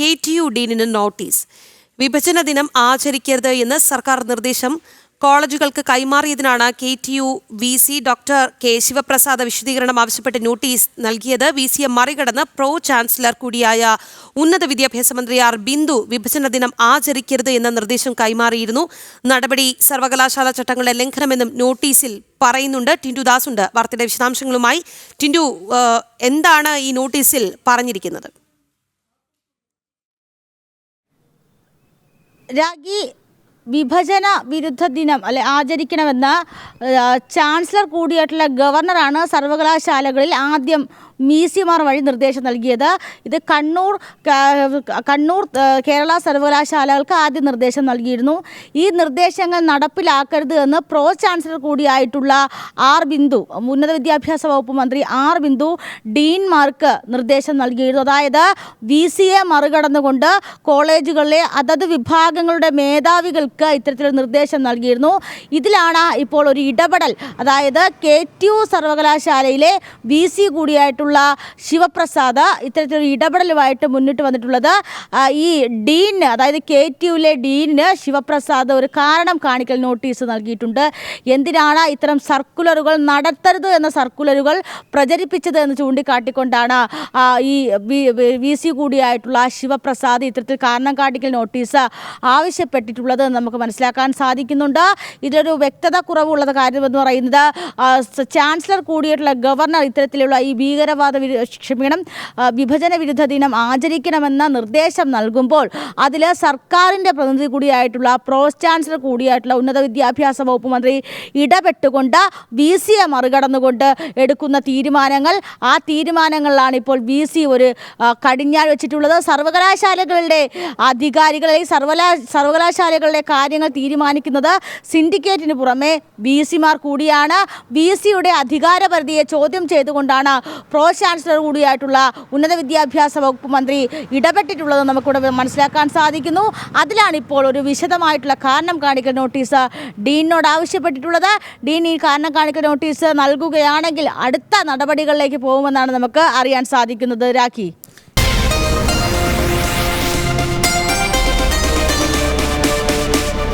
K T U ഡീനിന് notice. വിഭജന ദിനം ആചരിക്കരുത് എന്ന് സർക്കാർ നിർദ്ദേശം കോളേജുകൾക്ക് കൈമാറിയതിനാണ് K T U V C doctor K Sivaprasad വിശദീകരണം ആവശ്യപ്പെട്ട് നോട്ടീസ് നൽകിയത്. വി സിയെ മറികടന്ന് പ്രോ ചാൻസലർ കൂടിയായ ഉന്നത വിദ്യാഭ്യാസ മന്ത്രി ആർ ബിന്ദു വിഭജന ദിനം ആചരിക്കരുത് എന്ന നിർദ്ദേശം കൈമാറിയിരുന്നു. നടപടി സർവകലാശാല ചട്ടങ്ങളുടെ ലംഘനമെന്നും നോട്ടീസിൽ പറയുന്നുണ്ട്. ടിൻഡു ദാസ് ഉണ്ട് വാർത്തയുടെ വിശദാംശങ്ങളുമായി ടിൻഡു എന്താണ് ഈ നോട്ടീസിൽ പറഞ്ഞിരിക്കുന്നത്? രാഗി വിഭജന വിരുദ്ധ ദിനം അല്ലെ ആചരിക്കണമെന്ന് ചാൻസലർ കൂടിയായിട്ടുള്ള ഗവർണറാണ് സർവകലാശാലകളിൽ ആദ്യം മീസിമാർ വഴി നിർദ്ദേശം നൽകിയത്. ഇത് കണ്ണൂർ കണ്ണൂർ കേരള സർവകലാശാലകൾക്ക് ആദ്യം നിർദ്ദേശം നൽകിയിരുന്നു. ഈ നിർദ്ദേശങ്ങൾ നടപ്പിലാക്കരുത് എന്ന് പ്രോ ചാൻസലർ കൂടിയായിട്ടുള്ള ആർ ബിന്ദു ഉന്നത വിദ്യാഭ്യാസ വകുപ്പ് മന്ത്രി ആർ ബിന്ദു ഡീൻമാർക്ക് നിർദ്ദേശം നൽകിയിരുന്നു. അതായത് വി സിയെ മറികടന്നുകൊണ്ട് കോളേജുകളിലെ അതത് വിഭാഗങ്ങളുടെ മേധാവികൾക്ക് ഇത്തരത്തിലൊരു നിർദ്ദേശം നൽകിയിരുന്നു. ഇതിലാണ് ഇപ്പോൾ ഒരു ഇടപെടൽ. അതായത് കെ ടി യു സർവകലാശാലയിലെ വി സി കൂടിയായിട്ടുള്ള ശിവപ്രസാദ് ഇത്തരത്തിലൊരു ഇടപെടലുമായിട്ട് മുന്നിട്ട് വന്നിട്ടുള്ളത്. ഈ ഡീന് അതായത് കെ ടി യുവിലെ ഡീനിന് ശിവപ്രസാദ് ഒരു കാരണം കാണിക്കൽ നോട്ടീസ് നൽകിയിട്ടുണ്ട്. എന്തിനാണ് ഇത്തരം സർക്കുലറുകൾ നടത്തരുത് എന്ന സർക്കുലറുകൾ പ്രചരിപ്പിച്ചത് എന്ന് ചൂണ്ടിക്കാട്ടിക്കൊണ്ടാണ് ഈ വി സി കൂടിയായിട്ടുള്ള ശിവപ്രസാദ് ഇത്തരത്തിൽ കാരണം കാണിക്കൽ നോട്ടീസ് ആവശ്യപ്പെട്ടിട്ടുള്ളത് നമുക്ക് മനസ്സിലാക്കാൻ സാധിക്കുന്നുണ്ട്. ഇതിലൊരു വ്യക്തത കുറവുള്ളത് കാര്യമെന്ന് പറയുന്നത് ചാൻസലർ കൂടിയിട്ടുള്ള ഗവർണർ ഇത്തരത്തിലുള്ള ഈ ഭീകരവാദ വിരു- ക്ഷമിക്കണം വിഭജന വിരുദ്ധ ദിനം ആചരിക്കണമെന്ന നിർദ്ദേശം നൽകുമ്പോൾ അതിൽ സർക്കാരിന്റെ പ്രതിനിധി കൂടിയായിട്ടുള്ള പ്രോസ് ചാൻസലർ കൂടിയായിട്ടുള്ള ഉന്നത വിദ്യാഭ്യാസ വകുപ്പ് മന്ത്രി ഇടപെട്ടുകൊണ്ട് വി സിയെ മറികടന്നുകൊണ്ട് എടുക്കുന്ന തീരുമാനങ്ങൾ ആ തീരുമാനങ്ങളിലാണ് ഇപ്പോൾ വി സി ഒരു കടിഞ്ഞാൾ വെച്ചിട്ടുള്ളത്. സർവകലാശാലകളുടെ അധികാരികളെ സർവകലാ സർവകലാശാലകളുടെ കാര്യങ്ങൾ തീരുമാനിക്കുന്നത് സിൻഡിക്കേറ്റിന് പുറമെ വി സിമാർ കൂടിയാണ്. വി സിയുടെ അധികാരപരിധിയെ ചോദ്യം ചെയ്തുകൊണ്ടാണ് പ്രോ ചാൻസലർ കൂടിയായിട്ടുള്ള ഉന്നത വിദ്യാഭ്യാസ വകുപ്പ് മന്ത്രി ഇടപെട്ടിട്ടുള്ളത് നമുക്കിവിടെ മനസ്സിലാക്കാൻ സാധിക്കുന്നു. അതിലാണ് ഇപ്പോൾ ഒരു വിശദമായിട്ടുള്ള കാരണം കാണിക്കൽ നോട്ടീസ് ഡീനിനോട് ആവശ്യപ്പെട്ടിട്ടുള്ളത്. ഡീൻ ഈ കാരണം കാണിക്കൽ നോട്ടീസ് നൽകുകയാണെങ്കിൽ അടുത്ത നടപടികളിലേക്ക് പോകുമെന്നാണ് നമുക്ക് അറിയാൻ സാധിക്കുന്നത്. രാഖി.